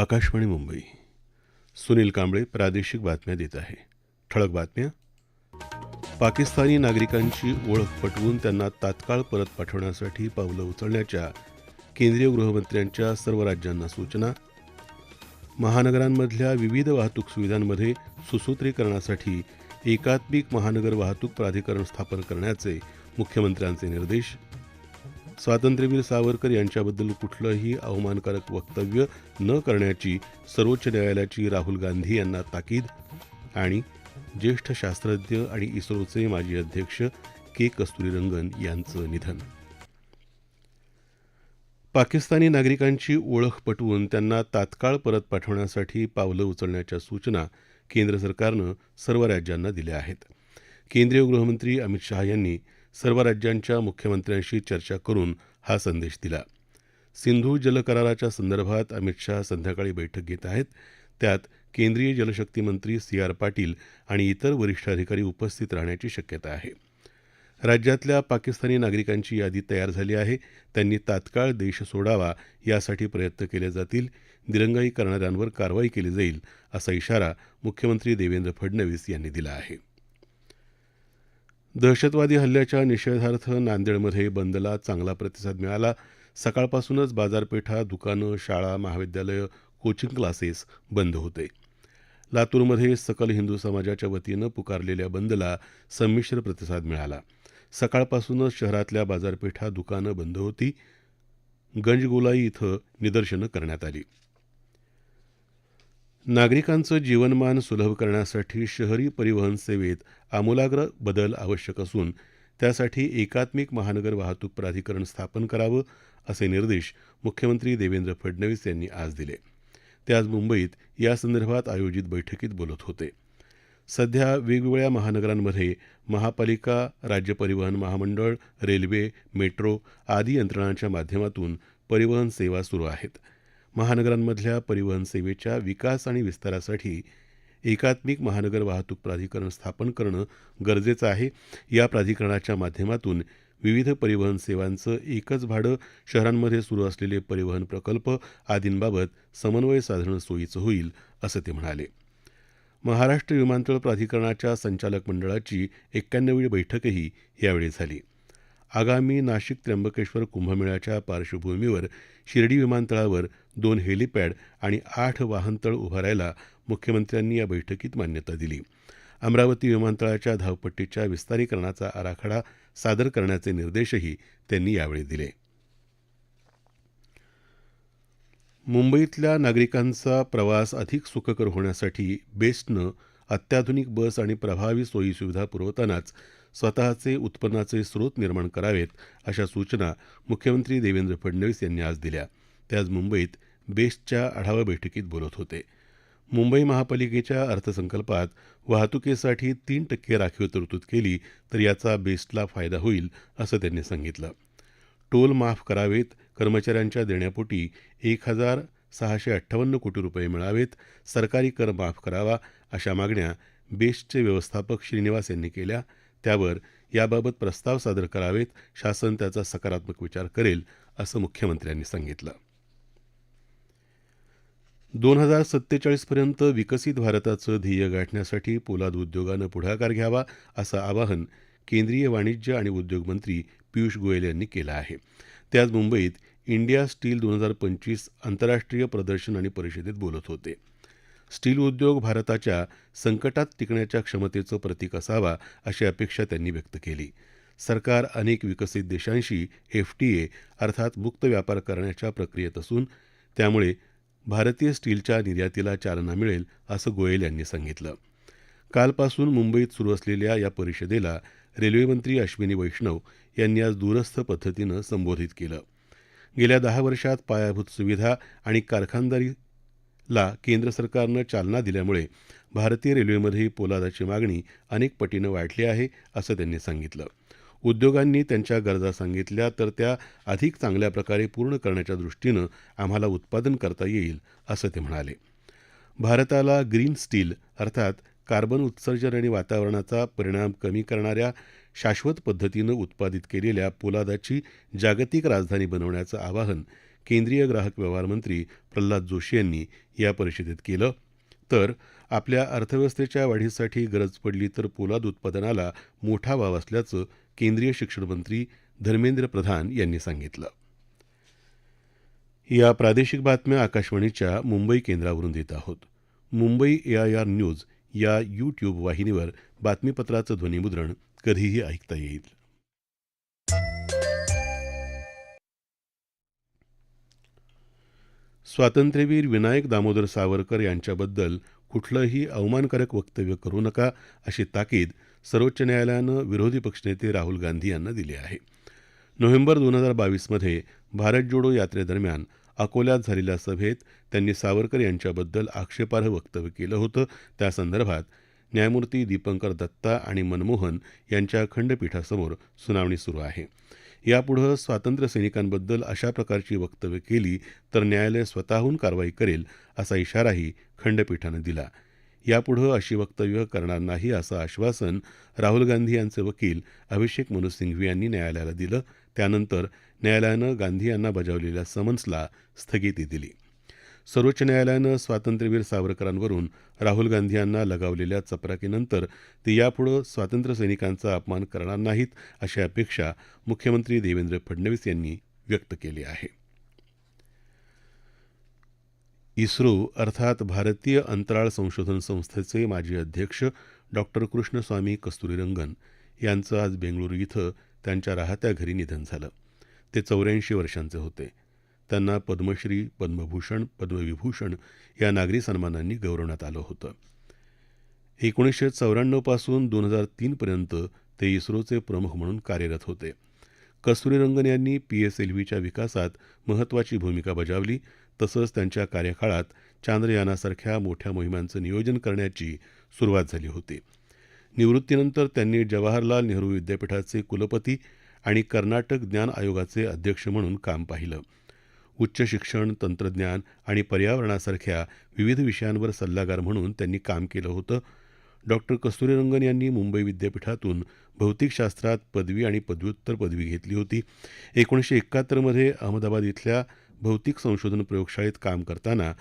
आकाशवाणी मुंबई. सुनील कांबळे प्रादेशिक बातम्या देत आहे. ठळक बातम्या. पाकिस्तानी नागरिकांची ओळख पटवून त्यांना तात्काळ परत पाठवण्यासाठी पावलं उचलण्याच्या केंद्रीय गृहमंत्र्यांच्या सर्व राज्यांना सूचना. महानगरांमधल्या विविध वाहतूक सुविधांमध्ये सुसूत्रीकरणासाठी एकात्मिक महानगर वाहतूक प्राधिकरण स्थापन करण्याचे मुख्यमंत्र्यांचे निर्देश. स्वातंत्र्यवीर सावरकर यांच्याबद्दल कुठलंही अवमानकारक वक्तव्य न करण्याची सर्वोच्च न्यायालयाची राहुल गांधी यांना ताकीद आणि ज्येष्ठ शास्त्रज्ञ आणि इस्रोचे माजी अध्यक्ष के कस्तुरीरंगन यांचं निधन. पाकिस्तानी नागरिकांची ओळख पटवून त्यांना तात्काळ परत पाठवण्यासाठी पावलं उचलण्याच्या सूचना केंद्र सरकारनं सर्व राज्यांना दिल्या आहेत. केंद्रीय गृहमंत्री अमित शहा यांनी सर्व राज्यांच्या मुख्यमंत्र्यांशी चर्चा करून हा संदेश दिला. सिंधू जल कराराच्या संदर्भात अमित शहा संध्याकाळी बैठक घेत आहेत. त्यात केंद्रीय जलशक्ती मंत्री सी आर पाटील आणि इतर वरिष्ठ अधिकारी उपस्थित राहण्याची शक्यता आहे. राज्यातल्या पाकिस्तानी नागरिकांची यादी तयार झाली आहे. त्यांनी तात्काळ देश सोडावा यासाठी प्रयत्न केले जातील. दिरंगाई करणाऱ्यांवर कारवाई केली जाईल असा इशारा मुख्यमंत्री देवेंद्र फडणवीस यांनी दिला आहे. दहशतवादी हल्ल्याच्या निषेधार्थ नांदेडमध्ये बंदला चांगला प्रतिसाद मिळाला. सकाळपासूनच बाजारपेठा दुकानं शाळा महाविद्यालयं कोचिंग क्लासेस बंद होते. लातूरमध्ये सकल हिंदू समाजाच्या वतीनं पुकारलेल्या बंदला संमिश्र प्रतिसाद मिळाला. सकाळपासूनच शहरातल्या बाजारपेठा दुकानं बंद होती. गंजगोलाई इथं निदर्शनं करण्यात आली. नागरिकांचं जीवनमान सुलभ करण्यासाठी शहरी परिवहन सेवेत आमूलाग्र बदल आवश्यक असून त्यासाठी एकात्मिक महानगर वाहतूक प्राधिकरण स्थापन करावं असे निर्देश मुख्यमंत्री देवेंद्र फडणवीस यांनी आज दिले. ते आज मुंबईत यासंदर्भात आयोजित बैठकीत बोलत होते. सध्या वेगवेगळ्या महानगरांमध्ये महापालिका राज्य परिवहन महामंडळ रेल्वे मेट्रो आदी यंत्रणांच्या माध्यमातून परिवहन सेवा सुरू आहेत. महानगरांमधल्या परिवहन सेवेच्या विकास आणि विस्तारासाठी एकात्मिक महानगर वाहतूक प्राधिकरण स्थापन करणं गरजेचं आहे. या प्राधिकरणाच्या माध्यमातून विविध परिवहन सेवांचं एकच भाडं शहरांमध्ये सुरू असलेले परिवहन प्रकल्प आदींबाबत समन्वय साधणं सोयीचं होईल असं ते म्हणाले. महाराष्ट्र विमानतळ प्राधिकरणाच्या संचालक मंडळाची एक्क्याण्णवी बैठकही यावेळी झाली. आगामी नाशिक त्र्यंबकेश्वर कुंभमेळ्याच्या पार्श्वभूमीवर शिर्डी विमानतळावर दोन हेलिपॅड आणि आठ वाहनतळ उभारायला मुख्यमंत्र्यांनी या बैठकीत मान्यता दिली. अमरावती विमानतळाच्या धावपट्टीच्या विस्तारीकरणाचा आराखडा सादर करण्याचे निर्देशही त्यांनी यावेळी दिले. मुंबईतल्या नागरिकांचा प्रवास अधिक सुखकर होण्यासाठी बेस्टनं अत्याधुनिक बस आणि प्रभावी सोयीसुविधा पुरवतानाच स्वतःचे उत्पन्नाचे स्रोत निर्माण करावेत अशा सूचना मुख्यमंत्री देवेंद्र फडणवीस यांनी आज दिल्या. ते आज मुंबईत बेस्टच्या आढावा बैठकीत बोलत होते. मुंबई महापालिकेच्या अर्थसंकल्पात वाहतुकीसाठी तीन टक्के राखीव तरतूद केली तर याचा बेस्टला फायदा होईल असं त्यांनी सांगितलं. टोल माफ करावेत कर्मचाऱ्यांच्या देण्यापोटी एक हजार सहाशे अठ्ठावन्न कोटी रुपये मिळावेत सरकारी कर माफ करावा अशा मागण्या बेस्टचे व्यवस्थापक श्रीनिवास यांनी केल्या. त्यावर याबाबत प्रस्ताव सादर करावेत शासन त्याचा सकारात्मक विचार करेल असं मुख्यमंत्र्यांनी सांगितलं. दोन हजार सत्तेचाळीसपर्यंत विकसित भारताचं ध्येय गाठण्यासाठी पोलाद उद्योगानं पुढाकार घ्यावा असं आवाहन केंद्रीय वाणिज्य आणि उद्योग मंत्री पियुष गोयल यांनी केलं आहे. ते आज मुंबईत इंडिया स्टील दोन हजार पंचवीस आंतरराष्ट्रीय प्रदर्शन आणि परिषदेत बोलत होते. स्टील उद्योग भारताच्या संकटात टिकण्याच्या क्षमतेचं प्रतीक असावा अशी अपेक्षा त्यांनी व्यक्त केली. सरकार अनेक विकसित देशांशी एफटीए अर्थात मुक्त व्यापार करण्याच्या प्रक्रियेत असून त्यामुळे भारतीय स्टीलच्या निर्यातीला चालना मिळेल असं गोयल यांनी सांगितलं. कालपासून मुंबईत सुरू असलेल्या या परिषदेला रेल्वेमंत्री अश्विनी वैष्णव यांनी आज दूरस्थ पद्धतीनं संबोधित केलं. गेल्या दहा वर्षात पायाभूत सुविधा आणि कारखानदारी ला केंद्र सरकारनं चालना दिल्यामुळे भारतीय रेल्वेमध्ये पोलादाची मागणी अनेक पटीनं वाढली आहे असं त्यांनी सांगितलं. उद्योगांनी त्यांच्या गरजा सांगितल्या तर त्या अधिक चांगल्या प्रकारे पूर्ण करण्याच्या दृष्टीनं आम्हाला उत्पादन करता येईल असं ते म्हणाले. भारताला ग्रीन स्टील अर्थात कार्बन उत्सर्जन आणि वातावरणाचा परिणाम कमी करणाऱ्या शाश्वत पद्धतीनं उत्पादित केलेल्या पोलादाची जागतिक राजधानी बनवण्याचं आवाहन केंद्रीय ग्राहक व्यवहार मंत्री प्रल्हाद जोशी यांनी या परिषदेत केलं. तर आपल्या अर्थव्यवस्थेच्या वाढीसाठी गरज पडली तर पोलाद उत्पादनाला मोठा वाव असल्याचं केंद्रीय शिक्षण मंत्री धर्मेंद्र प्रधान यांनी सांगितलं. या प्रादेशिक बातम्या आकाशवाणीच्या मुंबई केंद्रावरून देत आहोत. मुंबई एआयआर न्यूज या यूट्यूब वाहिनीवर बातमीपत्राचं ध्वनीमुद्रण कधीही ऐकता येईल. स्वातंत्र्यवीर विनायक दामोदर सावरकर यांच्याबद्दल कुठलंही अवमानकारक वक्तव्य करू नका अशी ताकीद सर्वोच्च न्यायालयानं विरोधी पक्षनेते राहुल गांधी यांना दिली आहे. नोव्हेंबर दोन हजार बावीसमध्ये भारत जोडो यात्रेदरम्यान अकोल्यात झालेल्या सभेत त्यांनी सावरकर यांच्याबद्दल आक्षेपार्ह वक्तव्य केलं होतं. त्यासंदर्भात न्यायमूर्ती दीपंकर दत्ता आणि मनमोहन यांच्या खंडपीठासमोर सुनावणी सुरू आहे. यापुढं स्वातंत्र्य सैनिकांबद्दल अशा प्रकारची वक्तव्य केली तर न्यायालय स्वतःहून कारवाई करेल असा इशाराही खंडपीठानं दिला. यापुढं अशी वक्तव्य करणार नाही असं आश्वासन राहुल गांधी यांचे वकील अभिषेक मनु सिंघवी यांनी न्यायालयाला दिलं. त्यानंतर न्यायालयानं गांधी यांना बजावलेल्या समन्सला स्थगिती दिली. सर्वोच्च न्यायालयानं स्वातंत्र्यवीर सावरकरांवरून राहुल गांधी यांना लगावलेल्या चपराकीनंतर ते यापुढं स्वातंत्र्य सैनिकांचा अपमान करणार नाहीत अशी अपेक्षा मुख्यमंत्री देवेंद्र फडणवीस यांनी व्यक्त केली आहे. इस्रो अर्थात भारतीय अंतराळ संशोधन संस्थेचे माजी अध्यक्ष डॉक्टर कृष्णस्वामी कस्तुरीरंगन यांचं आज बेंगळुरू इथं त्यांच्या राहत्या घरी निधन झालं. ते चौऱ्याऐंशी वर्षांचे होते. त्यांना पद्मश्री पद्मभूषण पद्मविभूषण या नागरी सन्मानांनी गौरवण्यात आलं होतं. एकोणीसशे चौऱ्याण्णवपासून दोन हजार तीनपर्यंत ते इस्रोचे प्रमुख म्हणून कार्यरत होते. कस्तुरीरंगन यांनी पी एस एल व्हीच्या विकासात महत्त्वाची भूमिका बजावली तसंच त्यांच्या कार्यकाळात चांद्रयानासारख्या मोठ्या मोहिमांचं नियोजन करण्याची सुरुवात झाली होती. निवृत्तीनंतर त्यांनी जवाहरलाल नेहरू विद्यापीठाचे कुलपती आणि कर्नाटक ज्ञान आयोगाचे अध्यक्ष म्हणून काम पाहिलं. उच्च शिक्षण तंत्रज्ञान आणि पर्यावरणासारख्या विविध विषयांवर सल्लागार म्हणून त्यांनी काम केलं होतं. डॉक्टर कस्तुरीरंगन यांनी मुंबई विद्यापीठातून भौतिकशास्त्रात पदवी आणि पदव्युत्तर पदवी घेतली होती. एकोणीसशे एकाहत्तरमध्ये अहमदाबाद इथल्या भौतिक संशोधन प्रयोगशाळेत काम करताना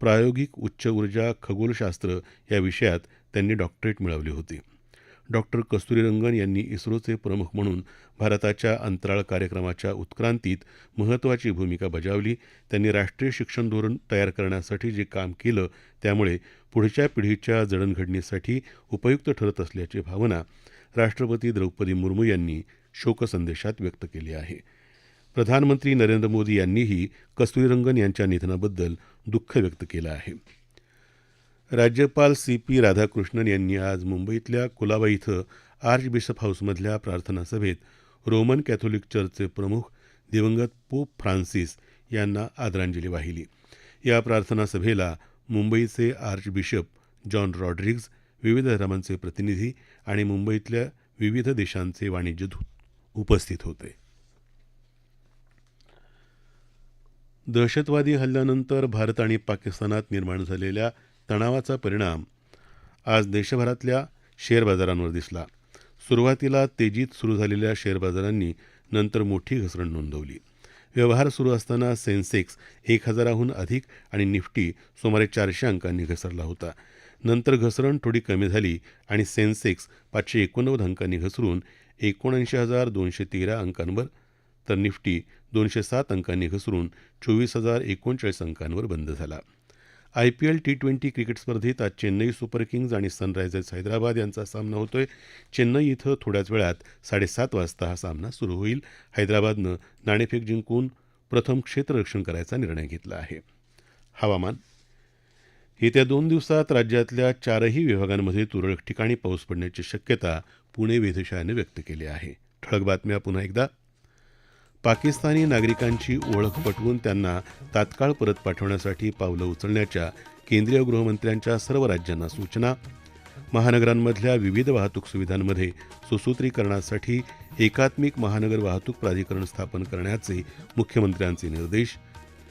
प्रायोगिक उच्च ऊर्जा खगोलशास्त्र या विषयात त्यांनी डॉक्टरेट मिळवली होती. डॉक्टर कस्तुरीरंगन यांनी इस्रोचे प्रमुख म्हणून भारताच्या अंतराळ कार्यक्रमाच्या उत्क्रांतीत महत्त्वाची भूमिका बजावली. त्यांनी राष्ट्रीय शिक्षण धोरण तयार करण्यासाठी जे काम केलं त्यामुळे पुढच्या पिढीच्या जडणघडणीसाठी उपयुक्त ठरत असल्याची भावना राष्ट्रपती द्रौपदी मुर्मू यांनी शोकसंदेशात व्यक्त केली आहे. प्रधानमंत्री नरेंद्र मोदी यांनीही कस्तुरीरंगन यांच्या निधनाबद्दल दुःख व्यक्त केलं आहे. राज्यपाल सी पी राधाकृष्णन यांनी आज मुंबईतल्या कुलाबा इथं आर्चबिशप हाऊसमधल्या प्रार्थना सभेत रोमन कॅथोलिक चर्चचे प्रमुख दिवंगत पोप फ्रान्सिस यांना आदरांजली वाहिली. या प्रार्थना सभेला मुंबईचे आर्चबिशप जॉन रॉड्रिग्ज विविध धर्मांचे प्रतिनिधी आणि मुंबईतल्या विविध देशांचे वाणिज्यदूत उपस्थित होते. दहशतवादी हल्ल्यानंतर भारत आणि पाकिस्तानात निर्माण झालेल्या तणावाचा परिणाम आज देशभरातल्या शेअर बाजारांवर दिसला. सुरुवातीला तेजीत सुरू झालेल्या शेअर बाजारांनी नंतर मोठी घसरण नोंदवली. व्यवहार सुरू असताना सेन्सेक्स एक हजाराहून अधिक आणि निफ्टी सुमारे चारशे अंकांनी घसरला होता. नंतर घसरण थोडी कमी झाली आणि सेन्सेक्स पाचशे एकोणनव्वद अंकांनी घसरून एकोणऐंशी हजार दोनशे तेरा अंकांवर तर निफ्टी दोनशे सात अंकांनी घसरून चोवीस हजार एकोणचाळीस अंकांवर बंद झाला. I P L T twenty cricket स्पर्धेत आज चेन्नई सुपर किंग्ज आणि सनरायझर्स हैदराबाद यांचा सामना होतोय. चेन्नई इथं थोड्याच वेळात साडेसात वाजता हा सामना सुरू होईल. हैदराबादनं नाणेफेक जिंकून प्रथम क्षेत्ररक्षण करायचा निर्णय घेतला आहे. हवामान येत्या दोन दिवसात राज्यातल्या चारही विभागांमध्ये तुरळक ठिकाणी पाऊस पडण्याची शक्यता पुणे वेधशाळेनं व्यक्त केली आहे. ठळक बातम्या पुन्हा एकदा. पाकिस्तानी नागरिकांची ओळख पटवून त्यांना तात्काळ परत पाठवण्यासाठी पावलं उचलण्याच्या केंद्रीय गृहमंत्र्यांच्या सर्व राज्यांना सूचना. महानगरांमधल्या विविध वाहतूक सुविधांमध्ये सुसूत्रीकरणासाठी एकात्मिक महानगर वाहतूक प्राधिकरण स्थापन करण्याचे मुख्यमंत्र्यांचे निर्देश.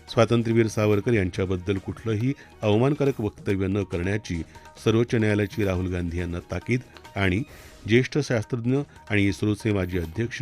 स्वातंत्र्यवीर सावरकर यांच्याबद्दल कुठलंही अवमानकारक वक्तव्य न करण्याची सर्वोच्च न्यायालयाची राहुल गांधी यांना ताकीद आणि ज्येष्ठ शास्त्रज्ञ आणि इस्रोचे माजी अध्यक्ष